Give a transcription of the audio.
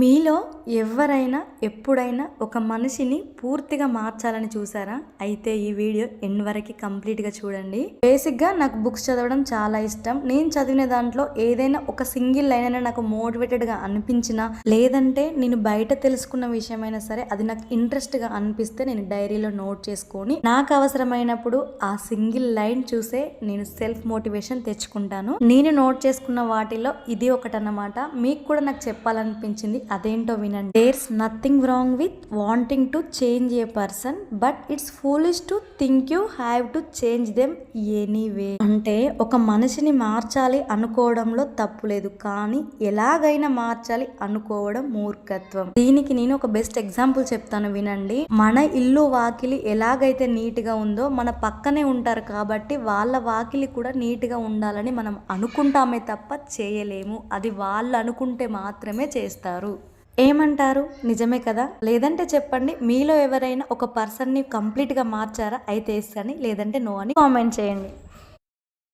మీలో ఎవరైనా ఎప్పుడైనా ఒక మనిషిని పూర్తిగా మార్చాలని చూసారా? అయితే ఈ వీడియో ఎన్ వరకు కంప్లీట్గా చూడండి. బేసిక్గా నాకు బుక్స్ చదవడం చాలా ఇష్టం. నేను చదివిన దాంట్లో ఏదైనా ఒక సింగిల్ లైన్ అయినా నాకు మోటివేటెడ్గా అనిపించినా లేదంటే నేను బయట తెలుసుకున్న విషయమైనా సరే అది నాకు ఇంట్రెస్ట్గా అనిపిస్తే నేను డైరీలో నోట్ చేసుకొని నాకు అవసరమైనప్పుడు ఆ సింగిల్ లైన్ చూసే నేను సెల్ఫ్ మోటివేషన్ తెచ్చుకుంటాను. నేను నోట్ చేసుకున్న వాటిలో ఇది ఒకటన్నమాట. మీకు కూడా నాకు చెప్పాలనిపించింది అదేంటో వినండి. There's nothing wrong with wanting to change a person but it's foolish to think you have to change them anyway అంటే ఒక మనిషిని మార్చాలి అనుకోవడంలో తప్పు లేదు కానీ ఎలాగైనా మార్చాలి అనుకోవడం మూర్ఖత్వం. దీనికి నేను ఒక బెస్ట్ ఎగ్జాంపుల్ చెప్తాను వినండి. మన ఇల్లు వాకిలి ఎలాగైతే నీట్గా ఉందో మన పక్కనే ఉంటారు కాబట్టి వాళ్ళ వాకిలి కూడా నీట్గా ఉండాలని మనం అనుకుంటామే తప్ప చేయలేము. అది వాళ్ళు అనుకుంటే మాత్రమే చేస్తారు. ఏమంటారు? నిజమే కదా? లేదంటే చెప్పండి మీలో ఎవరైనా ఒక పర్సన్ని కంప్లీట్గా మార్చారా? అయితే ఎస్ అని లేదంటే నో అని కామెంట్ చేయండి.